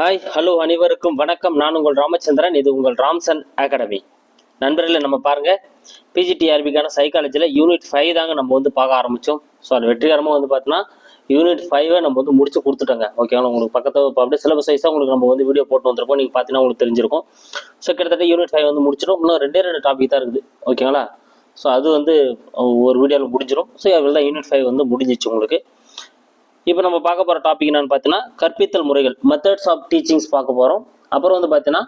Hi hello அனைவருக்கும் வணக்கம். நான் உங்கள் ராமச்சந்திரன் இது உங்கள் ராம்சன் அகாடமி நண்பர்களை நம்ம பாருங்கள் பிஜிடிஆர்பிக்கான சைக்காலஜியில் யூனிட் ஃபைவ் தாங்க நம்ம வந்து பார்க்க ஆரம்பித்தோம் ஸோ அது வெற்றிகரமாக வந்து பார்த்தோன்னா யூனிட் ஃபைவை நம்ம வந்து முடிச்சு கொடுத்துட்டோங்க. ஓகேங்களா உங்களுக்கு பக்கத்தில் இப்போ அப்படியே சிலபஸ் வைஸாக உங்களுக்கு நம்ம வந்து வீடியோ போட்டு வந்திருக்கோம் நீங்கள் பார்த்தீங்கன்னா உங்களுக்கு தெரிஞ்சிருக்கும். ஸோ கிட்டத்தட்ட யூனிட் ஃபைவ் வந்து முடிச்சிடும் இன்னும் ரெண்டே ரெண்டு டாபிக் தான் இருக்குது. ஓகேங்களா ஸோ அது வந்து ஒரு வீடியோவில் முடிஞ்சிடும் ஸோ அதில் தான் யூனிட் ஃபைவ் வந்து முடிஞ்சிச்சு உங்களுக்கு. இப்போ நம்ம பார்க்க போகிற டாபிக் என்னன்னு பார்த்தீங்கன்னா கற்பித்தல் முறைகள் மெத்தட்ஸ் ஆஃப் டீச்சிங்ஸ் பார்க்க போகிறோம் அப்புறம் வந்து பார்த்தீங்கன்னா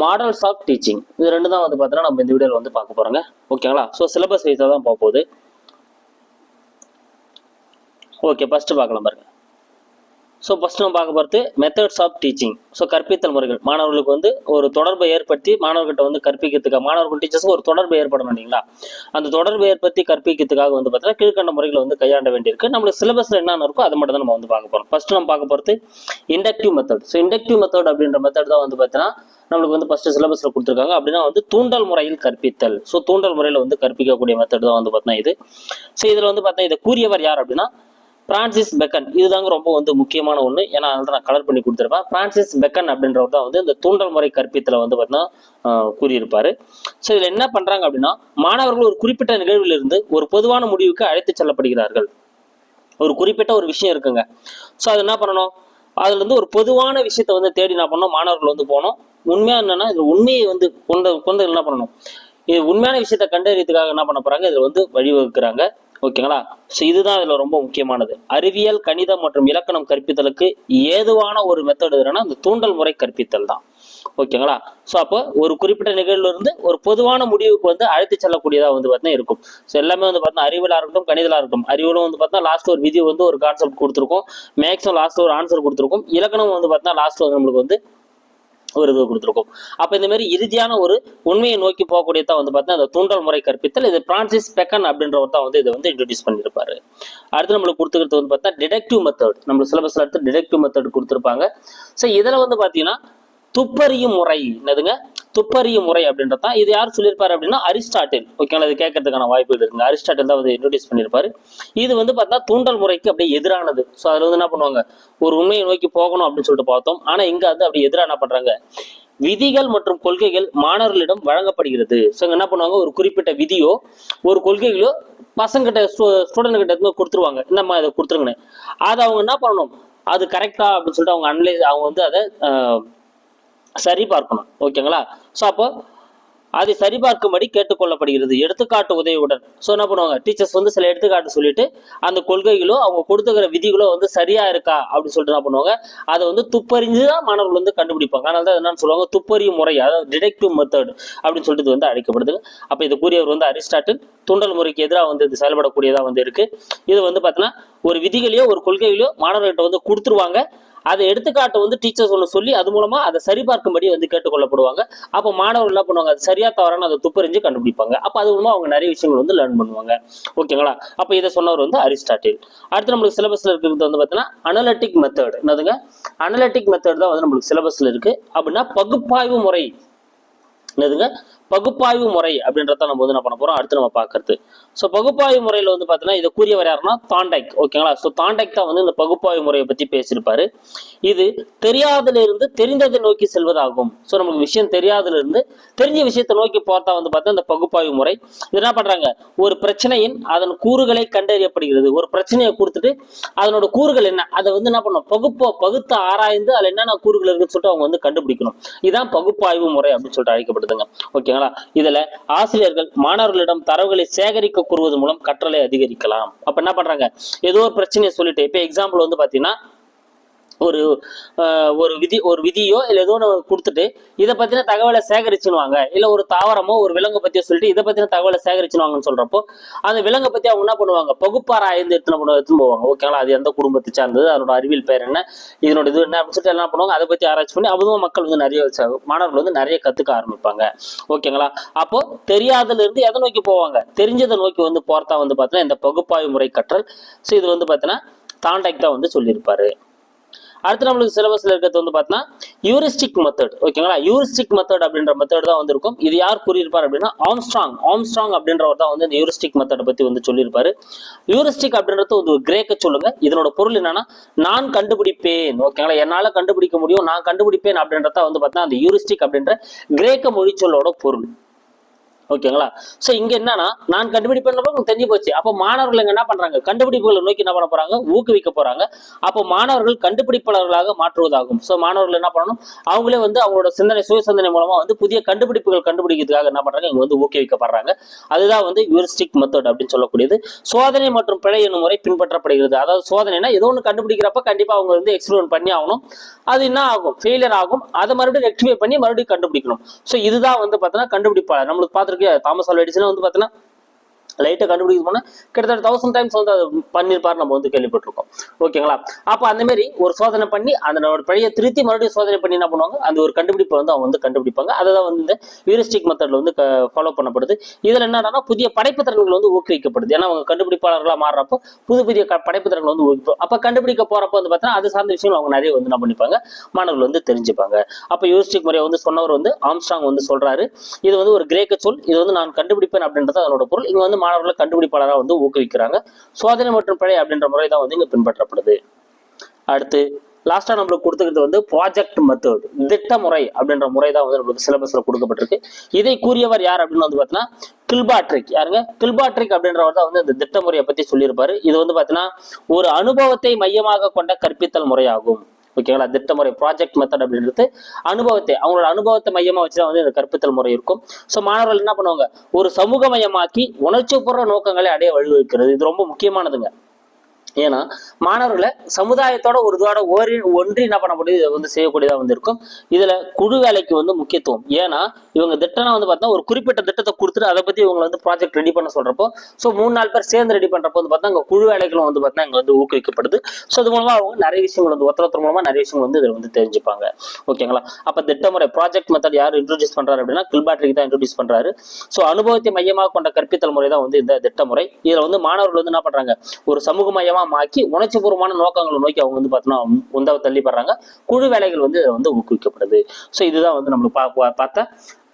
மாடல்ஸ் ஆஃப் டீச்சிங் இது ரெண்டு தான் வந்து பார்த்தீங்கன்னா நம்ம இந்த வீடியோவில் வந்து பார்க்க போகிறோங்க ஓகேங்களா ஸோ சிலபஸ் வைஸாக தான் பார்க்க போகுது. ஓகே ஃபஸ்ட்டு பார்க்கலாம் பாருங்க. ஸோ ஃபஸ்ட் நம்ம பார்க்க போகிறது மெத்தட்ஸ் ஆஃப் டீச்சிங் ஸோ கற்பித்தல் முறைகள். மாணவர்களுக்கு வந்து ஒரு தொடர்பை ஏற்படுத்தி மாணவர்கிட்ட வந்து கற்பிக்கிறதுக்காக மாணவர்கள் டீச்சர்ஸுக்கு ஒரு தொடர்பு ஏற்படணும் இல்லைங்களா? அந்த தொடர்பு ஏற்படுத்தி கற்பிக்கிறதுக்காக வந்து பார்த்தீங்கன்னா கீழ்கண்ட முறைகளை வந்து கையாண்ட வேண்டியிருக்கு. நம்மளுக்கு சிலபஸில் என்னென்ன இருக்கோ அதை மட்டும் தான் நம்ம வந்து பார்க்க போகிறோம் ஃபர்ஸ்ட் நம்ம பார்க்க போகிறது inductive method so inductive method அப்படின்ற மெத்தட் தான் வந்து பார்த்தீங்கன்னா நம்மளுக்கு வந்து ஃபர்ஸ்ட் சிலபஸில் கொடுத்துருக்காங்க. அப்படின்னா வந்து தூண்டல் முறையில் கற்பித்தல். ஸோ தூண்டல் முறையில் வந்து கற்பிக்கக்கூடிய மெத்தட் தான் வந்து பார்த்தீங்கன்னா இது. ஸோ இதில் வந்து பார்த்தீங்கன்னா இதை கூறியவர் யார் அப்படின்னா பிரான்சிஸ் பெக்கன் இதுதாங்க ரொம்ப வந்து முக்கியமான ஒன்று ஏன்னா அதனால நான் கலர் பண்ணி கொடுத்துருப்பேன். பிரான்சிஸ் பெக்கன் அப்படின்றவர் தான் வந்து இந்த தூண்டல் முறை கற்பித்தில் வந்து பார்த்தீங்கன்னா ஆஹ், கூறியிருப்பாரு. ஸோ இதில் என்ன பண்ணுறாங்க அப்படின்னா மாணவர்கள் ஒரு குறிப்பிட்ட நிகழ்விலிருந்து ஒரு பொதுவான முடிவுக்கு அழைத்து செல்லப்படுகிறார்கள். ஒரு குறிப்பிட்ட ஒரு விஷயம் இருக்குங்க. ஸோ அது என்ன பண்ணணும்? அதுல இருந்து ஒரு பொதுவான விஷயத்த வந்து தேடி என்ன பண்ணணும்? மாணவர்கள் வந்து போகணும். உண்மையா என்னன்னா இது உண்மையை வந்து கொண்ட குழந்தைகள் என்ன பண்ணணும்? இது உண்மையான விஷயத்த கண்டறியத்துக்காக என்ன பண்ண போறாங்க? இதுல வந்து வழிவகுக்கிறாங்க. ஓகேங்களா? ஸோ இதுதான் இதில் ரொம்ப முக்கியமானது. அறிவியல் கணிதம் மற்றும் இலக்கணம் கற்பித்தலுக்கு ஏதுவான ஒரு மெத்தட் எதுனா அந்த தூண்டல் முறை கற்பித்தல் தான். ஓகேங்களா? ஸோ அப்போ ஒரு குறிப்பிட்ட நிகழ்வுல இருந்து ஒரு பொதுவான முடிவுக்கு வந்து அழைத்து செல்லக்கூடியதாக வந்து பார்த்தீங்கன்னா இருக்கும். ஸோ எல்லாமே வந்து பார்த்தீங்கன்னா அறிவிலாக இருக்கட்டும் கணிதலாக இருக்கட்டும். அறிவிலும் வந்து பார்த்தீங்கன்னா லாஸ்ட் ஒரு விதி வந்து ஒரு கான்செப்ட் கொடுத்துருக்கும். மேக்ஸும் லாஸ்ட் ஒரு ஆன்சர் கொடுத்துருக்கும். இலக்கணம் வந்து பார்த்தீங்கன்னா லாஸ்ட் வந்து நம்மளுக்கு வந்து ஒரு இது அப்போ இந்த மாதிரி இறுதியான ஒரு உண்மையை நோக்கி போகக்கூடியதான் வந்து பார்த்தீங்கன்னா அந்த தூண்டல் முறை கற்பித்தல் இது பிரான்சிஸ் பெக்கன் அப்படின்றவர் தான் வந்து இதை வந்து இன்ட்ரடியூஸ் பண்ணியிருப்பாரு. அடுத்து நம்மளுக்கு கொடுத்துக்கிறது வந்து பார்த்தா டிடெக்டிவ் மெத்தட் நம்ம சிலபஸ்ல எடுத்து டிடெக்டிவ் மெத்தட் கொடுத்துருப்பாங்க. ஸோ இதில் வந்து பார்த்தீங்கன்னா துப்பறியும் முறை. என்னதுங்க? துப்பறியும் முறை அப்படின்றது தான் இது யார் சொல்லியிருப்பாரு அப்படின்னா அரிஸ்டாட்டில். ஓகேங்களா இது கேட்கறதுக்கான வாய்ப்புகள் இருக்குங்க அரிஸ்டாட்டில் தான் வந்து இன்ட்ரடியூஸ் பண்ணியிருப்பாரு. இது வந்து பார்த்தா தூண்டல் முறைக்கு அப்படியே எதிரானது. ஸோ அதில் வந்து என்ன பண்ணுவாங்க? ஒரு உண்மையை நோக்கி போகணும் அப்படின்னு சொல்லிட்டு பார்த்தோம். ஆனால் இங்கே வந்து அப்படி எதிராக என்ன பண்ணுறாங்க விதிகள் மற்றும் கொள்கைகள் மாணவர்களிடம் வழங்கப்படுகிறது. ஸோ என்ன பண்ணுவாங்க? ஒரு குறிப்பிட்ட விதியோ ஒரு கொள்கைகளோ பசங்கிட்ட ஸ்டூடெண்ட் கிட்ட இருந்து கொடுத்துருவாங்க. என்னம்மா இதை கொடுத்துருங்கன்னு. அதை அவங்க என்ன பண்ணணும்? அது கரெக்டா அப்படின்னு சொல்லிட்டு அவங்க அனலைஸ் அவங்க வந்து அதை சரி பார்க்கணும் ஓகேங்களா? ஸோ அப்போ அதை சரிபார்க்கும்படி கேட்டுக்கொள்ளப்படுகிறது. எடுத்துக்காட்டு உதவியுடன். ஸோ என்ன பண்ணுவாங்க? டீச்சர்ஸ் வந்து சில எடுத்துக்காட்டு சொல்லிட்டு அந்த கொள்கைகளோ அவங்க கொடுத்துக்கிற விதிகளோ வந்து சரியா இருக்கா அப்படின்னு சொல்லிட்டு என்ன பண்ணுவாங்க? அதை வந்து துப்பறிஞ்சு தான் மாணவர்கள் வந்து கண்டுபிடிப்பாங்க. அதனால தான் என்னன்னு சொல்லுவாங்க? துப்பறியும் முறை அதாவது டிடெக்டிவ் மெத்தட் அப்படின்னு சொல்லிட்டு இது வந்து அழைக்கப்படுது. அப்போ இது கூறியவர் வந்து அரிஸ்டாட்டில் துண்டல் முறைக்கு எதிராக வந்து இது செயல்படக்கூடியதாக வந்து இருக்கு. இது வந்து பார்த்தீங்கன்னா ஒரு விதிகளையோ ஒரு கொள்கைகளையோ மாணவர்கள்ட்ட வந்து கொடுத்துருவாங்க. அதை எடுத்துக்காட்டு வந்து டீச்சர்ஸ் ஒன்று சொல்லி அது மூலமா அதை சரிபார்க்கும்படி வந்து கேட்டுக்கொள்ளப்படுவாங்க. அப்போ மாணவர்கள் என்ன பண்ணுவாங்க? அது சரியா தவறான அதை துப்பறிஞ்சு கண்டுபிடிப்பாங்க. அப்போ அது மூலமா அவங்க நிறைய விஷயங்கள் வந்து லேர்ன் பண்ணுவாங்க. ஓகேங்களா அப்போ இதை சொன்னவர் வந்து அரிஸ்டாட்டில். அடுத்து நம்மளுக்கு சிலபஸ்ல இருக்கிறது வந்து பார்த்தீங்கன்னா அனலட்டிக் மெத்தட் என்னதுங்க? அனலட்டிக் மெத்தட் தான் வந்து நம்மளுக்கு சிலபஸ்ல இருக்கு. அப்படின்னா பகுப்பாய்வு முறை. என்னதுங்க? பகுப்பாய்வு முறை அப்படின்றத நம்ம வந்து என்ன பண்ண போறோம்? அடுத்து நம்ம பார்க்கறது. ஸோ பகுப்பாய்வு முறையில் வந்து பார்த்தீங்கன்னா இதை கூறியவர் யாருன்னா தாண்டைக். ஓகேங்களா ஸோ தாண்டைக் தான் வந்து இந்த பகுப்பாய்வு முறையை பற்றி பேசியிருப்பாரு. இது தெரியாதிலிருந்து தெரிந்ததை நோக்கி செல்வதாகும். ஸோ நமக்கு விஷயம் தெரியாதிலிருந்து தெரிஞ்ச விஷயத்தை நோக்கி போறதா வந்து பார்த்தா இந்த பகுப்பாய்வு முறை. இது என்ன பண்றாங்க? ஒரு பிரச்சனையின் அதன் கூறுகளை கண்டறியப்படுகிறது. ஒரு பிரச்சனையை கொடுத்துட்டு அதனோட கூறுகள் என்ன? அதை வந்து என்ன பண்ணணும்? பகுப்போ பகுத்து ஆராய்ந்து அதில் என்னென்ன கூறுகள் இருக்குன்னு சொல்லிட்டு அவங்க வந்து கண்டுபிடிக்கணும். இதான் பகுப்பாய்வு முறை அப்படின்னு சொல்லிட்டு அழைக்கப்படுதுங்க. ஓகேங்களா இதுல ஆசிரியர்கள் மாணவர்களிடம் தரவுகளை சேகரிக்க கூறுவது மூலம் கற்றலை அதிகரிக்கலாம். அப்ப என்ன பண்றாங்க? ஏதோ ஒரு பிரச்சனையை சொல்லிட்டு இப்ப எக்ஸாம்பிள் வந்து பாத்தீங்கன்னா ஒரு ஒரு விதி ஒரு விதியோ இல்லை ஏதோ ஒன்று கொடுத்துட்டு இதை பற்றின தகவலை சேகரிச்சுனுவாங்க இல்லை ஒரு தாவரமோ ஒரு விலங்கை பற்றியோ சொல்லிட்டு இதை பற்றின தகவலை சேகரிச்சுனுவாங்கன்னு சொல்கிறப்போ அந்த விலங்கை பற்றி அவங்க என்ன பண்ணுவாங்க? பகுப்பாராய்ந்து எடுத்துன்னு பண்ண எடுத்துன்னு போவாங்க. ஓகேங்களா அது எந்த குடும்பத்தை சார்ந்தது? அதனோட அறிவியல் பேர் என்ன? இதனோட இது என்ன அப்படின்னு சொல்லிட்டு என்ன பண்ணுவாங்க. அதை பற்றி ஆராய்ச்சி பண்ணி அதுவும் மக்கள் வந்து நிறைய மாணவர்கள் வந்து நிறைய கற்றுக்க ஆரம்பிப்பாங்க. ஓகேங்களா? அப்போ தெரியாததுல இருந்து எதை நோக்கி போவாங்க? தெரிஞ்சதை நோக்கி வந்து போகிறதா வந்து பார்த்தீங்கன்னா இந்த பகுப்பாய்வு முறை கற்றல். ஸோ இது வந்து பார்த்தீங்கன்னா தாண்டாக் தான் வந்து சொல்லியிருப்பாரு. அடுத்து நம்மளுக்கு சிலபஸ்ல இருக்கிறது வந்து பார்த்தீங்கன்னா யூரிஸ்டிக் மெத்தட் ஓகேங்களா? யூரிஸ்டிக் மெத்தட் அப்படின்ற மெத்தட் தான் வந்து இருக்கும் இது யார் கூறியிருப்பார் அப்படின்னா ஆம்ஸ்ட்ராங் ஆம்ஸ்ட்ராங் அப்படின்றவர் தான் வந்து இந்த யூரிஸ்டிக் மெத்தடை பத்தி வந்து சொல்லியிருப்பாரு. யூரிஸ்டிக் அப்படின்றது ஒரு கிரேக்க சொல்லுங்க. இதனோட பொருள் என்னன்னா நான் கண்டுபிடிப்பேன். ஓகேங்களா? என்னால கண்டுபிடிக்க முடியும் நான் கண்டுபிடிப்பேன் அப்படின்றத வந்து பார்த்தீங்கன்னா அந்த யூரிஸ்டிக் அப்படின்ற கிரேக்க மொழி சொல்லோட பொருள். ஓகேங்களா சோ இங்க என்னன்னா நான் கண்டுபிடிப்பேன் உங்களுக்கு தெரிஞ்சு போச்சு. அப்போ மாணவர்கள் இங்க என்ன பண்றாங்க? கண்டுபிடிப்புகளை நோக்கி என்ன பண்ண போறாங்க? ஊக்குவிக்க போறாங்க. அப்போ மாணவர்கள் கண்டுபிடிப்பாளர்களாக மாற்றுவதாகும். சோ மாணவர்கள் என்ன பண்ணணும்? அவங்களே வந்து அவங்களோட சிந்தனை சுய சிந்தனை மூலமா வந்து புதிய கண்டுபிடிப்புகள் கண்டுபிடிக்கிறதுக்காக என்ன பண்ணுறாங்க இங்க வந்து ஊக்குவிக்கப்படுறாங்க. அதுதான் வந்து யூரிஸ்டிக் மெத்தட் அப்படின்னு சொல்லக்கூடியது. சோதனை மற்றும் பிழை என்னும் முறை பின்பற்றப்படுகிறது. அதாவது சோதனைனா ஏதோ ஒன்று கண்டுபிடிக்கிறப்ப கண்டிப்பா அவங்க வந்து எக்ஸ்பெரிமெண்ட் பண்ணி ஆகணும். அது என்ன ஆகும்? ஃபெயிலியர் ஆகும். அதை மறுபடியும் ரெக்டிஃபை பண்ணி மறுபடியும் கண்டுபிடிக்கணும். ஸோ இதுதான் வந்து பார்த்தீங்கன்னா கண்டுபிடிப்பாளர். நம்மளுக்கு பார்த்துருக்கு தாமஸ் ஆல்வா எடிசன் வந்து பார்த்தீங்கன்னா லைட்டை கண்டுபிடிக்க போனால் கிட்டத்தட்ட தௌசண்ட் டைம்ஸ் வந்து அதை பண்ணியிருப்பார் நம்ம வந்து கேள்விப்பட்டிருக்கோம். ஓகேங்களா அப்போ அந்த மாதிரி ஒரு சோதனை பண்ணி அந்த ஒரு பழைய திருத்தி மறுபடியும் சோதனை பண்ணி என்ன பண்ணுவாங்க? அந்த ஒரு கண்டுபிடிப்பை வந்து அவங்க வந்து கண்டுபிடிப்பாங்க. அதை தான் வந்து இந்த ஹியூரிஸ்டிக் மெத்தடில் வந்து ஃபாலோ பண்ணப்படுது. இதில் என்னன்னா புதிய படைப்பு திறன்கள் வந்து ஊக்குவிக்கப்படுது. ஏன்னா அவங்க கண்டுபிடிப்பாளர்களாக மாறுறப்போ புது புதிய க- படைப்பு திறன்கள் வந்து ஊக்குவிப்போம் அப்போ கண்டுபிடிக்க போகிறப்ப வந்து பார்த்தீங்கன்னா அது சார்ந்த விஷயங்கள் அவங்க நிறைய வந்து என்ன பண்ணிப்பாங்க? மாணவர்கள் வந்து தெரிஞ்சுப்பாங்க. அப்போ ஹியூரிஸ்டிக் முறையை வந்து சொன்னவர் வந்து ஆம்ஸ்ட்ராங் வந்து சொல்கிறாரு இது வந்து ஒரு கிரேக்க சொல். இது வந்து நான் கண்டுபிடிப்பேன் அப்படின்றது அதனோட பொருள். இங்கே வந்து மாணவர்களை கண்டுபிடிப்பாளராக வந்து ஊக்குவிக்கிறாங்க. சோதனை மற்றும் பிழை அப்படின்ற முறை தான் வந்து இங்கே பின்பற்றப்படுது. அடுத்து லாஸ்ட்டாக நம்மளுக்கு கொடுத்துக்கிறது வந்து ப்ராஜெக்ட் மெத்தட் திட்ட முறை அப்படின்ற முறை தான் வந்து நம்மளுக்கு சிலபஸில் கொடுக்கப்பட்டிருக்கு. இதை கூறியவர் யார் அப்படின்னு வந்து பார்த்தீங்கன்னா கில்பாட்ரிக். யாருங்க? கில்பாட்ரிக் அப்படின்றவர் தான் வந்து இந்த திட்ட முறையை பற்றி சொல்லியிருப்பாரு. இது வந்து பார்த்தீங்கன்னா ஒரு அனுபவத்தை மையமாக கொண்ட கற்பித்தல் முறையாகும். ஓகேங்களா திட்டமுறை ப்ராஜெக்ட் மெத்தட் அப்படின்றது அனுபவத்தை அவங்களோட அனுபவத்தை மையமா வச்சு தான் வந்து இந்த கற்பித்தல் முறை இருக்கும். ஸோ மாணவர்கள் என்ன பண்ணுவாங்க? ஒரு சமூக மையமாக்கி உணர்ச்சிபூர்வ நோக்கங்களை அடைய வழிவகுக்கிறது. இது ரொம்ப முக்கியமானதுங்க. ஏன்னா மாணவர்களை சமுதாயத்தோட ஒரு இதோட ஒரு ஒன்றி என்ன பண்ண முடியும் இதை வந்து செய்யக்கூடியதாக வந்து இருக்கும் இதில் குழு வேலைக்கு வந்து முக்கியத்துவம். ஏன்னா இவங்க திட்டம்னா வந்து பார்த்தா ஒரு குறிப்பிட்ட திட்டத்தை கொடுத்துட்டு அதை பற்றி இவங்களை வந்து ப்ராஜெக்ட் ரெடி பண்ண சொல்கிறப்போ ஸோ மூணு நாலு பேர் சேர்ந்து ரெடி பண்ணுறப்போ வந்து பார்த்தா அங்கே குழு வேலைகளும் வந்து பார்த்தா இங்கே வந்து ஊக்குவிக்கப்படுது. ஸோ அது மூலமாக அவங்க நிறைய விஷயங்கள் வந்து ஒருத்தர் மூலமாக நிறைய விஷயங்கள் வந்து இதில் வந்து தெரிஞ்சுப்பாங்க. ஓகேங்களா? அப்போ திட்டமுறை ப்ராஜெக்ட் மெத்தட் யார் இன்ட்ரோடியூஸ் பண்றாரு அப்படின்னா கில்பாட்ரிக்கு தான் இன்ட்ரோடியூஸ் பண்றாரு. ஸோ அனுபவத்தை மையமாக கொண்ட கற்பித்தல் முறை தான் வந்து இந்த திட்டமுறை. இதில் வந்து மாணவர்கள் வந்து என்ன பண்ணுறாங்க ஒரு சமூக மையமாக மாக்கி உணர்ச்சிபூர்வமான நோக்கங்களை நோக்கி அவங்க வந்து பார்த்தீங்கன்னா உந்தவ தள்ளிப்படுறாங்க குழு வேலைகள் வந்து வந்து ஊக்குவிக்கப்படுது. ஸோ இதுதான் வந்து நம்மளுக்கு பா- பா- பார்த்த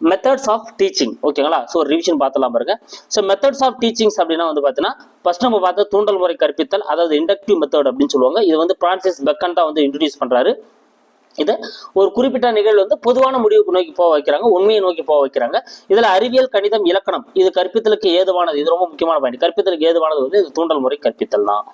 மெத்தட்ஸ் ஆஃப் டீச்சிங் ஓகேங்களா ஸோ ரிவிஷன் பார்த்தலாம் பாருங்க. ஸோ மெத்தட்ஸ் ஆஃப் டீச்சிங்ஸ் அப்படின்னா வந்து பார்த்தீங்கன்னா ஃபர்ஸ்ட் நம்ம பார்த்த தூண்டல் முறை கற்பித்தல் அதாவது இண்டக்டிவ் மெத்தட் அப்படின்னு சொல்லுவாங்க. இது வந்து பிரான்சிஸ் பெக்கன் தான் வந்து இன்ட்ரடியூஸ் பண்றாரு. இதை ஒரு குறிப்பிட்ட நிகழ்வு வந்து பொதுவான முடிவுக்கு நோக்கி போக வைக்கிறாங்க உண்மையை நோக்கி போக வைக்கிறாங்க. இதுல அறிவியல் கணிதம் இலக்கணம் இது கற்பித்தலுக்கு ஏதுவானது இது ரொம்ப முக்கியமான பாயிண்ட் கற்பித்தலுக்கு ஏதுவானது வந்து இது தூண்டல் முறை கற்பித்தல் தான்.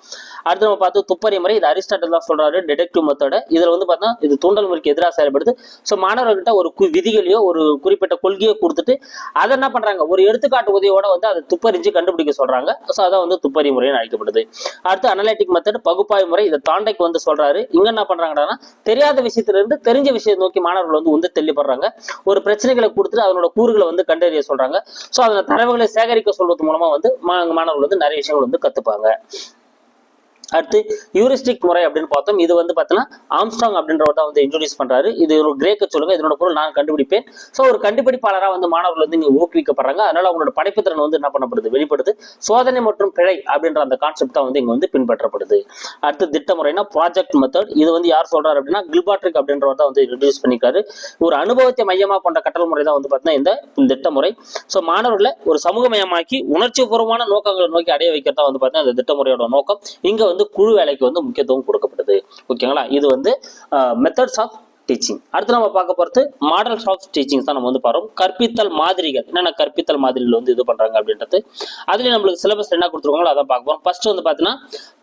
அடுத்து நம்ம பார்த்து துப்பறி முறை இது அரிஸ்டாட்டில் தான் சொல்றாரு டிடெக்டிவ் மெத்தட இதுல வந்து பார்த்தா இது தூண்டல் முறைக்கு எதிராக செயல்படுது. ஸோ மாணவர்கள்ட்ட ஒரு விதிகளையோ ஒரு குறிப்பிட்ட கொள்கையோ கொடுத்துட்டு அதை என்ன பண்றாங்க? ஒரு எடுத்துக்காட்டு உதவியோட வந்து அதை துப்பறிஞ்சு கண்டுபிடிக்க சொல்றாங்க. ஸோ அதான் வந்து துப்பறி முறைன்னு அழைக்கப்படுது. அடுத்து அனலைட்டிக் மெத்தட் பகுப்பாய்வு முறை இதை தாண்டைக்கு வந்து சொல்றாரு. இங்க என்ன பண்றாங்கன்னா தெரியாத விஷயத்துல இருந்து தெரிஞ்ச விஷயத்தை நோக்கி மாணவர்கள் வந்து உந்து தெளிப்படுறாங்க ஒரு பிரச்சனைகளை கொடுத்துட்டு அதனோட கூறுகளை வந்து கண்டறிய சொல்றாங்க. ஸோ அந்த தரவுகளை சேகரிக்க சொல்வது மூலமா வந்து மா- மாணவர்கள் வந்து நிறைய விஷயங்கள் வந்து கத்துப்பாங்க. அடுத்து யூரிஸ்டிக் முறை அப்படின்னு பார்த்தோம். இது வந்து பார்த்தீங்கன்னா ஆம்ஸ்டாங் அப்படின்றவர் தான் வந்து இன்ட்ரோடியூஸ் பண்றாரு. இது ஒரு கிரேக்க சொல்லுங்க. இதனோட பொருள் நான் கண்டுபிடிப்பேன். ஸோ ஒரு கண்டுபிடிப்பாளராக வந்து மாணவர்கள் வந்து இங்க ஊக்குவிக்கப்படுறாங்க. அதனால அவங்களோட படைப்புத்திறன் வந்து என்ன பண்ணப்படுது? வெளிப்படுது. சோதனை மற்றும் பிழை அப்படின்ற அந்த கான்செப்ட் தான் வந்து இங்க வந்து பின்பற்றப்படுது. அடுத்து திட்ட முறைனா ப்ராஜெக்ட் மெத்தட் இது வந்து யார் சொல்றாரு அப்படின்னா கில்பாட்ரிக் அப்படின்றவர் தான் வந்து இன்ட்ரோடியூஸ் பண்ணிருக்காரு ஒரு அனுபவத்தை மையமாக கொண்ட கட்டல் முறை தான் வந்து பார்த்தீங்கன்னா இந்த திட்ட முறை. ஸோ மாணவர்களை ஒரு சமூகமயமாக்கி உணர்ச்சிபூர்வமான நோக்கங்களை நோக்கி அடைய வைக்கிறதா வந்து பார்த்தீங்கன்னா இந்த திட்ட முறையோட நோக்கம். இங்க வந்து குழு வேலைக்கு வந்து முக்கியத்துவம் கொடுக்கப்படுது ஓகேங்களா? இது வந்து மெத்தட்ஸ் ஆஃப் டீச்சிங் அடுத்து நம்ம பார்க்க போகிறது மாடல்ஸ் ஆஃப் டீச்சிங் தான் நம்ம வந்து பாருவோம் கற்பித்தல் மாதிரிகள். என்னென்ன கற்பித்தல் மாதிரிகள் வந்து இது பண்றாங்க அப்படின்றது. அதுலயும் நம்மளுக்கு சிலபஸ் என்ன கொடுத்துருக்காங்களோ அதான் பார்க்க போகிறோம் ஃபர்ஸ்ட் வந்து பார்த்தீங்கன்னா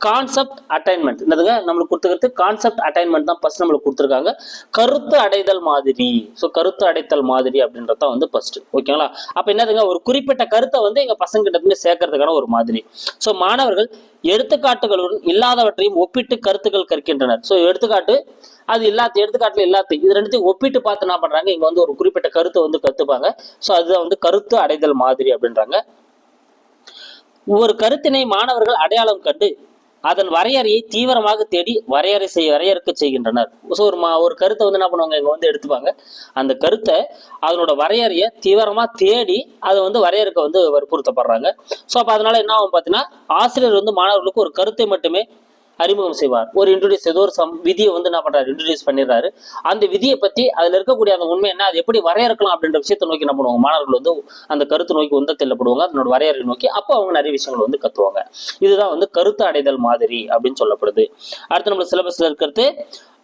கான்செப்ட் அட்டைன்மெண்ட் என்னதுங்க? நம்மளுக்கு கொடுத்துக்கிறது கான்செப்ட் அட்டைன்மெண்ட் தான் ஃபர்ஸ்ட் நம்மளுக்கு கொடுத்துருக்காங்க. கருத்து அடைதல் மாதிரி. ஸோ கருத்து அடைத்தல் மாதிரி அப்படின்றது தான் வந்து ஃபர்ஸ்ட் ஓகேங்களா? அப்போ என்னதுங்க? ஒரு குறிப்பிட்ட கருத்தை வந்து எங்க பசங்க கிட்ட சேர்க்கறதுக்கான ஒரு மாதிரி. ஸோ மாணவர்கள் எடுத்துக்காட்டுகளுடன் இல்லாதவற்றையும் ஒப்பிட்டு கருத்துக்கள் கற்கின்றனர். ஸோ எடுத்துக்காட்டு அது இல்லாத எடுத்துக்காட்டுல இல்லாத இது ரெண்டுத்தையும் ஒப்பிட்டு பார்த்து என்ன பண்றாங்க? இங்க வந்து ஒரு குறிப்பிட்ட கருத்தை வந்து கத்துப்பாங்க. ஸோ அதுதான் வந்து கருத்து அடைதல் மாதிரி அப்படின்றாங்க. ஒரு கருத்தினை மாணவர்கள் அடையாளம் கண்டு அதன் வரையறையை தீவிரமாக தேடி வரையறை செய் வரையறுக்க செய்கின்றனர். ஸோ ஒரு மா ஒரு கருத்தை வந்து என்ன பண்ணுவாங்க? இங்கே வந்து எடுத்துப்பாங்க. அந்த கருத்தை அதனோட வரையறையை தீவிரமாக தேடி அதை வந்து வரையறுக்க வந்து வற்புறுத்தப்படுறாங்க ஸோ அப்போ அதனால என்ன ஆகும் பார்த்தீங்கன்னா ஆசிரியர் வந்து மாணவர்களுக்கு ஒரு கருத்தை மட்டுமே அறிமுகம் செய்வார். ஒரு இன்ட்ரோடியூஸ் ஏதோ ஒரு சம் விதியை வந்து என்ன பண்றாரு? இன்ட்ரோடியூஸ் பண்ணிடுறாரு. அந்த விதியை பத்தி அதுல இருக்கக்கூடிய அந்த உண்மை என்ன? அது எப்படி வரையறுக்கலாம் அப்படின்ற விஷயத்தை நோக்கி என்ன பண்ணுவாங்க? மாணவர்கள் வந்து அந்த கருத்து நோக்கி உந்த தெல்லப்படுவாங்க அதனோட வரையறை நோக்கி அப்போ அவங்க நிறைய விஷயங்கள் வந்து கத்துவாங்க. இதுதான் வந்து கருத்து அடைதல் மாதிரி அப்படின்னு சொல்லப்படுது. அடுத்து நம்ம சிலபஸ்ல இருக்கிறது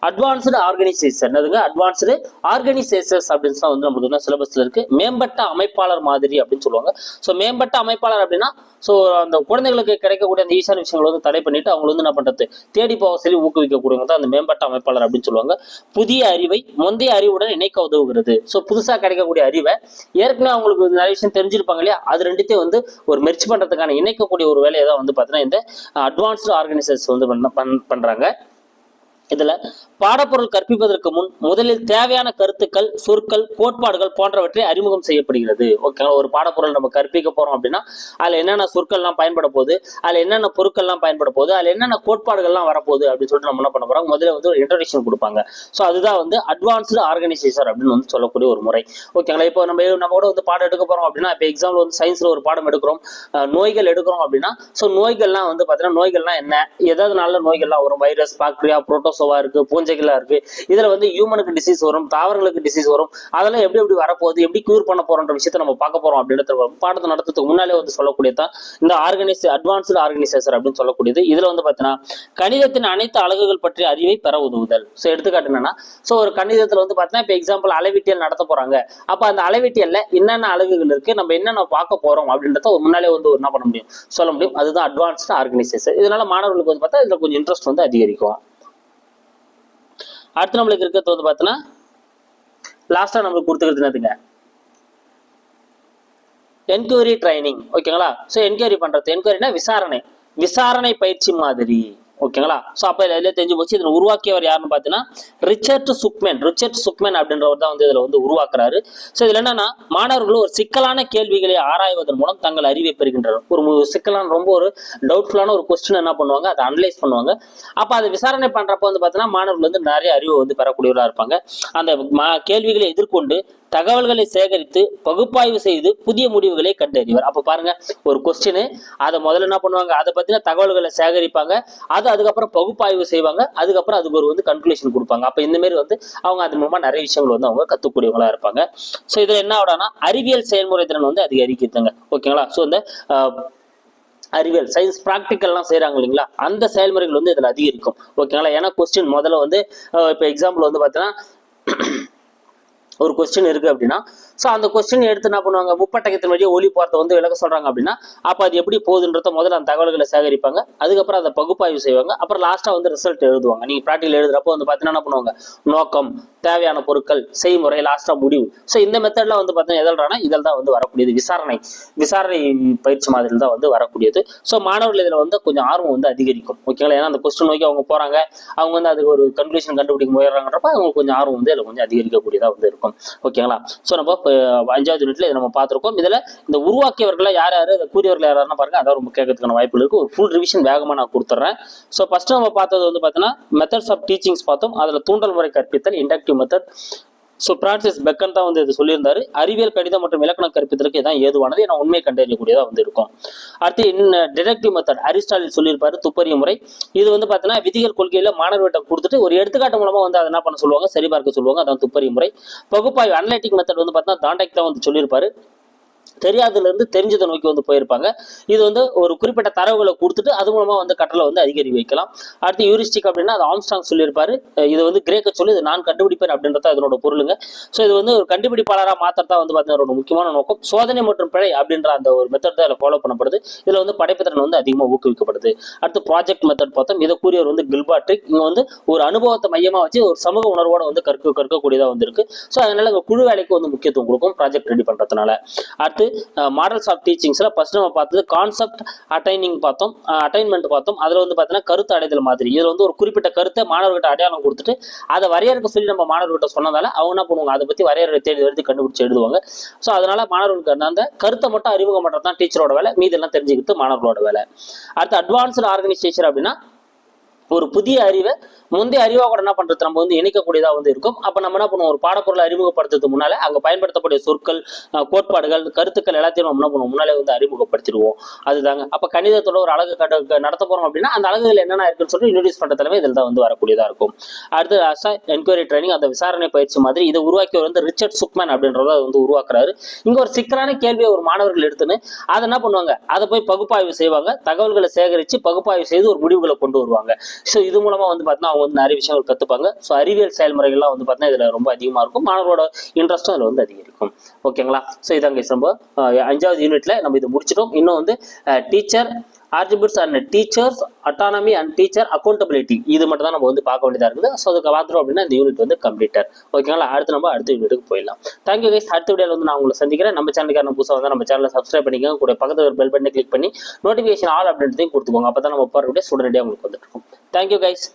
அட்வான்ஸ்டு ஆர்கனைசேஷன் என்னதுங்க அட்வான்ஸ்டு ஆர்கனைசேஷன்ஸ் அப்படின்னு வந்து நம்மளுக்கு என்ன சிலபஸ்ல இருக்கு? மேம்பட்ட அமைப்பாளர் மாதிரி அப்படின்னு சொல்லுவாங்க. ஸோ மேம்பட்ட அமைப்பாளர் அப்படின்னா ஸோ அந்த குழந்தைகளுக்கு கிடைக்கக்கூடிய அந்த ஈஸியான விஷயங்களை வந்து தடை பண்ணிட்டு அவங்க வந்து என்ன பண்றது? தேடி போக சரி ஊக்குவிக்கக்கூடியவங்க தான் அந்த மேம்பட்ட அமைப்பாளர் அப்படின்னு சொல்லுவாங்க. புதிய அறிவை முந்தைய அறிவுடன் இணைக்க உதவுகிறது. ஸோ புதுசாக கிடைக்கக்கூடிய அறிவை ஏற்கனவே அவங்களுக்கு நிறைய விஷயம் தெரிஞ்சிருப்பாங்க இல்லையா? அது ரெண்டுத்தையும் வந்து ஒரு மெர்ச் பண்றதுக்கான இணைக்கக்கூடிய ஒரு வேலையை தான் வந்து பார்த்தீங்கன்னா இந்த அட்வான்ஸ்டு ஆர்கனைசேஷன் வந்து பண்ண- பண்- பண்றாங்க. இதுல பாடப்பொருள் கற்பிப்பதற்கு முன் முதலில் தேவையான கருத்துக்கள் சொற்கள் கோட்பாடுகள் போன்றவற்றை அறிமுகம் செய்யப்படுகிறது. ஓகேங்களா ஒரு பாடப்பொருள் நம்ம கற்பிக்க போறோம் அப்படின்னா அதுல என்னென்ன சொற்கள்லாம் பயன்பட போகுது அதுல என்னென்ன பொருட்கள்லாம் பயன்பட போகுது அதுல என்னென்ன கோட்பாடுகள்லாம் வரப்போகுது அப்படின்னு சொல்லிட்டு நம்ம என்ன பண்ண போறோம்? முதல்ல வந்து ஒரு இன்ட்ரடக்ஷன் கொடுப்பாங்க. ஸோ அதுதான் வந்து அட்வான்ஸ்டு ஆர்கனைசேஷன் அப்படின்னு வந்து சொல்லக்கூடிய ஒரு முறை. ஓகேங்களா இப்போ நம்ம நம்ம கூட வந்து பாடம் எடுக்க போறோம் அப்படின்னா இப்போ எக்ஸாம்பிள் வந்து சயின்ஸ்ல ஒரு பாடம் எடுக்கிறோம். நோய்கள் எடுக்கிறோம் அப்படின்னா ஸோ நோய்கள்லாம் வந்து பார்த்தீங்கன்னா நோய்கள்லாம் என்ன? எதாவது நல்ல நோய்கள்லாம் வரும் வைரஸ் பாக்டீரியா புரோட்டோசோவா இருக்கு பூஞ்சைகளா இருக்கு. இதுல வந்து ஹியூமனுக்கு டிசீஸ் வரும் தாவரங்களுக்கு டிசீஸ் வரும். அதெல்லாம் எப்படி எப்படி வரப்போகுது எப்படி கியூர் பண்ண போறோன்ற விஷயத்த நம்ம பார்க்க போறோம் அப்படின்றத பாடத்தை நடத்துறதுக்கு முன்னாலே வந்து சொல்லக்கூடியதான் இந்த ஆர்கனைஸ் அட்வான்ஸ்டு ஆர்கனைசேஷன் அப்படின்னு சொல்லக்கூடியது. இதுல வந்து பாத்தீங்கன்னா கணிதத்தின் அனைத்து அலகுகள் பற்றிய அறிவை பெற உதவுதல். ஸோ எடுத்துக்காட்டு என்னன்னா ஸோ ஒரு கணிதத்துல வந்து பாத்தீங்கன்னா இப்போ எக்ஸாம்பிள் அளவீட்டியல் நடத்த போறாங்க. அப்ப அந்த அளவீட்டியல்ல என்னென்ன அலகுகள் இருக்கு நம்ம என்னென்ன பார்க்க போறோம் அப்படின்றத ஒரு முன்னாலே வந்து என்ன பண்ண முடியும்? சொல்ல முடியும். அதுதான் அட்வான்ஸ்டு ஆர்கனைசேஷன் இதனால மாணவர்களுக்கு வந்து பார்த்தா இதுல கொஞ்சம் இன்ட்ரெஸ்ட் வந்து அதிகரிக்கும். அடுத்து நம்மளுக்கு இருக்கிறது வந்து பார்த்தோன்னா லாஸ்டா நம்மளுக்கு கொடுத்துக்கிறது என்னதுங்க? என்கொயரி ட்ரைனிங் ஓகேங்களா ஸோ என்கொயரி பண்றது. என்கொயரினா விசாரணை. விசாரணை பயிற்சி மாதிரி. ஓகேங்களா? ஸோ அப்போ இதில் தெரிஞ்சு போச்சு? இதில் உருவாக்கியவர் யாருன்னு பார்த்தீங்கன்னா ரிச்சர்ட் சுக்மேன். ரிச்சர்ட் சுக்மேன் அப்படின்றவர் தான் வந்து இதில் வந்து உருவாக்குறாரு. ஸோ இதில் என்னன்னா மாணவர்கள் ஒரு சிக்கலான கேள்விகளை ஆராய்வதன் மூலம் தங்கள் அறிவை பெறுகின்றனர். ஒரு சிக்கலான ரொம்ப ஒரு டவுட்ஃபுல்லான ஒரு கொஸ்டின் என்ன பண்ணுவாங்க? அதை அனலைஸ் பண்ணுவாங்க. அப்போ அதை விசாரணை பண்ணுறப்ப வந்து பார்த்தீங்கன்னா மாணவர்கள் வந்து நிறைய அறிவை வந்து பெறக்கூடியவராக இருப்பாங்க. அந்த மா- கேள்விகளை எதிர்கொண்டு தகவல்களை சேகரித்து பகுப்பாய்வு செய்து புதிய முடிவுகளை கண்டறிவார். அப்ப பாருங்க ஒரு கொஸ்டின் அதை முதல்ல என்ன பண்ணுவாங்க அதை பத்தின தகவல்களை சேகரிப்பாங்க அது அதுக்கப்புறம் பகுப்பாய்வு செய்வாங்க அதுக்கப்புறம் அதுக்கு ஒரு வந்து கன்க்ளூஷன் கொடுப்பாங்க. அப்ப இந்த மாதிரி வந்து அவங்க அது மூலமா நிறைய விஷயங்கள் வந்து அவங்க கத்துக்கூடியவங்களா இருப்பாங்க. ஸோ இதுல என்ன ஆகும்னா அறிவியல் செயல்முறை திறன் வந்து அதிகரிக்குதுங்க. ஓகேங்களா? ஸோ இந்த அறிவியல் சயின்ஸ் ப்ராக்டிக்கல்லாம் செய்கிறாங்க இல்லைங்களா? அந்த செயல்முறைகள் வந்து இதில் அதிகரிக்கும். ஓகேங்களா? ஏன்னா கொஸ்டின் முதல்ல வந்து இப்போ எக்ஸாம்பிள் வந்து பார்த்தீங்கன்னா ஒரு கொஸ்டின் இருக்கு அப்படின்னா ஸோ அந்த கொஸ்டின் எடுத்து என்ன பண்ணுவாங்க? முப்பட்டகத்தின் வழியே ஒளி போகிறத வந்து விளக்க சொல்கிறாங்க அப்படின்னா அப்போ அது எப்படி போகுதுன்றத முதல்ல அந்த தகவல்களை சேகரிப்பாங்க. அதுக்கப்புறம் அதை பகுப்பாய்வு செய்வாங்க. அப்புறம் லாஸ்ட்டாக வந்து ரிசல்ட் எழுதுவாங்க. நீங்கள் ப்ராக்டிகல் எழுதுறப்போ வந்து பார்த்தீங்கன்னா என்ன பண்ணுவாங்க? நோக்கம் தேவையான பொருட்கள் செய்முறை லாஸ்ட்டாக முடிவு. ஸோ இந்த மெத்தட்ல வந்து பார்த்தீங்கன்னா எதல்றானா இதில் தான் வந்து வரக்கூடியது. விசாரணை. விசாரணை பயிற்சி மாதிரி தான் வந்து வரக்கூடியது. ஸோ மாணவர்கள் இதில் வந்து கொஞ்சம் ஆர்வம் வந்து அதிகரிக்கும். ஓகேங்களா ஏன்னா அந்த கொஸ்டின் நோக்கி அவங்க போகிறாங்க அவங்க வந்து அதுக்கு ஒரு கன்க்ளூஷன் கண்டுபிடிக்க முயறாங்கன்றப்ப அவங்களுக்கு கொஞ்சம் ஆர்வம் வந்து இதில் கொஞ்சம் அதிகரிக்கக்கூடியதாக வந்து இருக்கும். ஓகேங்களா? ஸோ நம்ம இப்போ அஞ்சாவது யூனிட்ல இதை நம்ம பார்த்துருக்கோம். இதில் இந்த உருவாக்கியவர்களை யார் யார் இதை கூறியவர்கள் யாருன்னா பாருங்க. அதான் ரொம்ப கேட்கறதுக்கான வாய்ப்புகள் இருக்கு. ஒரு ஃபுல் ரிவிஷன் வேகமாக நான் கொடுத்துட்றேன் ஸோ ஃபர்ஸ்ட் நம்ம பார்த்தது வந்து பார்த்தீங்கன்னா மெத்தட்ஸ் ஆஃப் டீச்சிங்ஸ் பார்த்தோம். அதில் தூண்டல் முறை கற்பித்தல் inductive method so Francis Bacon தான் வந்து இது சொல்லியிருந்தாரு. அறிவியல் கணிதம் மற்றும் இலக்கணம் கற்பித்தலுக்கு இதான் ஏதுவானது ஏன்னா உண்மை கண்டறியக்கூடியதாக வந்து இருக்கும். அடுத்து இன் டிடக்டிவ் மெத்தட் அரிஸ்டாலில் சொல்லியிருப்பாரு துப்பறிய முறை. இது வந்து பார்த்தீங்கன்னா விதிகள் கொள்கையில் மாணவர்கிட்ட கொடுத்துட்டு ஒரு எடுத்துக்காட்டு மூலமாக வந்து அதை என்ன பண்ண சொல்லுவாங்க? சரிபார்க்க சொல்லுவாங்க. அதான் துப்பறிய முறை. பகுப்பாய்வு அனலைட்டிக் மெத்தட் வந்து பார்த்தீங்கன்னா தாண்டக் தான் வந்து சொல்லியிருப்பாரு. தெரியாததுலேருந்து தெரிஞ்சதை நோக்கி வந்து போயிருப்பாங்க. இது வந்து ஒரு குறிப்பிட்ட தரவுகளை கொடுத்துட்டு அது மூலமாக வந்து கட்டளை வந்து அதிகரி வைக்கலாம். அடுத்து யூரிஸ்டிக் அப்படின்னா அது ஆம்ஸ்டாங் சொல்லியிருப்பாரு. இது வந்து கிரேக்க சொல்லி இது நான் கண்டுபிடிப்பேன் அப்படின்றத இதனோட பொருளுங்க. ஸோ இது வந்து ஒரு கண்டுபிடிப்பாளராக மாத்திரத்தா வந்து பார்த்தீங்கன்னா ஒரு முக்கியமான நோக்கம். சோதனை மற்றும் பிழை அப்படின்ற அந்த ஒரு மெத்தட் தான் இதில் ஃபாலோ பண்ணப்படுது. இதில் வந்து படைப்புத்திறன் வந்து அதிகமாக ஊக்குவிக்கப்படுது. அடுத்து ப்ராஜெக்ட் மெத்தட் பார்த்தோம். இதை கூறியவர் வந்து கில்பாட்ரிக் இங்கே வந்து ஒரு அனுபவத்தை மையமாக வச்சு ஒரு சமூக உணர்வோடு வந்து கற்க கற்கக்கூடியதாக வந்திருக்கு. ஸோ அதனால குழு வேலைக்கு வந்து முக்கியத்துவம் கொடுக்கும் ப்ராஜெக்ட் ரெடி பண்ணுறதுனால அடுத்து மாடல்ஸ் ஆஃப் டீச்சிங்ஸில் ஃபஸ்ட் நம்ம பார்த்தது கான்செப்ட் அட்டைனிங் பார்த்தோம் அட்டைன்மெண்ட் பார்த்தோம். அதில் வந்து பார்த்தீங்கன்னா கருத்து அடைதல் மாதிரி. இதில் வந்து ஒரு குறிப்பிட்ட கருத்தை மாணவர்கிட்ட அடையாளம் கொடுத்துட்டு அதை வரையறுக்க சொல்லி நம்ம மாணவர்கிட்ட சொன்னதால அவங்க என்ன பண்ணுவாங்க? அதை பற்றி வரையறை தேடி எழுதி கண்டுபிடிச்சு எழுதுவாங்க. ஸோ அதனால மாணவர்களுக்கு அந்த கருத்தை மட்டும் அறிமுகம் பண்ணுறது தான் டீச்சரோட வேலை மீதெல்லாம் தெரிஞ்சுக்கிட்டு மாணவர்களோட வேலை. அடுத்து அட்வான்ஸ்டு ஆர்கனைசேஷன் அப்படின்னா ஒரு புதிய அறிவை முந்தைய அறிவா கூட என்ன பண்றது? நம்ம வந்து இணைக்கக்கூடியதாக வந்து இருக்கும். அப்ப நம்ம என்ன பண்ணுவோம்? ஒரு பாடப்பொருளை அறிமுகப்படுத்துறதுக்கு முன்னாலே அங்கே பயன்படுத்தக்கூடிய சொற்கள் கோட்பாடுகள் கருத்துக்கள் எல்லாத்தையும் நம்ம என்ன பண்ணுவோம்? முன்னாலே வந்து அறிமுகப்படுத்திடுவோம். அதுதாங்க. அப்ப கணிதத்தோட ஒரு அழகு கட்ட நடத்த போறோம் அப்படின்னா அந்த அழகுகள் என்னென்ன இருக்குன்னு சொல்லி இன்ட்ரடியூஸ் பண்ற தலைமை இதில் தான் வந்து வரக்கூடியதாக இருக்கும். அடுத்து லாஸ்டா என்கொயரி ட்ரைனிங் அந்த விசாரணை பயிற்சி மாதிரி இதை உருவாக்கியவர் வந்து ரிச்சர்ட் சுக்மேன் அப்படின்றத வந்து உருவாக்குறாரு. இங்க ஒரு சிக்கலான கேள்வியை ஒரு மாணவர்கள் எடுத்துன்னு அதை என்ன பண்ணுவாங்க? அதை போய் பகுப்பாய்வு செய்வாங்க. தகவல்களை சேகரித்து பகுப்பாய்வு செய்து ஒரு முடிவுகளை கொண்டு வருவாங்க. ஸோ இது மூலமா வந்து பார்த்தீங்கன்னா அவங்க வந்து நிறைய விஷயங்கள் கற்றுப்பாங்க ஸோ அறிவியல் செயல்முறைகள்லாம் வந்து பார்த்தீங்கன்னா இதில் ரொம்ப அதிகமாக இருக்கும். மாணவரோட இன்ட்ரெஸ்ட்டும் அதில் வந்து அதிகரிக்கும். ஓகேங்களா ஸோ இதாங்க ரொம்ப அஞ்சாவது யூனிட்ல நம்ம இதை முடிச்சிட்டோம். இன்னும் வந்து teacher ஆர்ஜிபிட்ஸ் and teachers autonomy and teacher accountability இது மட்டும் தான் நம்ம வந்து பார்க்க வேண்டியதாக இருக்குது. ஸோ அதுக்கு பார்த்துட்டோம் அப்படின்னா இந்த யூனிட் வந்து கம்ப்ளீட்டர் ஓகேங்களா அடுத்து நம்ம அடுத்த யூனிட்டுக்கு போயிடலாம். தேங்க்யூ கைஸ் அடுத்த வீடியோவில் வந்து நான் உங்களை சந்திக்கிறேன். நம்ம சேனலுக்கான புதுசாக வந்து நம்ம சேனலை சப்ஸ்கிரைப் பண்ணிக்கோங்க. கூட பக்கத்தில் பெல் பட்டனை கிளிக் பண்ணி நோட்டிஃபிகேஷன் ஆல் அப்படின்றதையும் கொடுத்துக்கோங்க. அப்போ தான் நம்ம போகிற வீடியோ உடனடியாக உங்களுக்கு வந்துட்டு இருக்கும். Thank you guys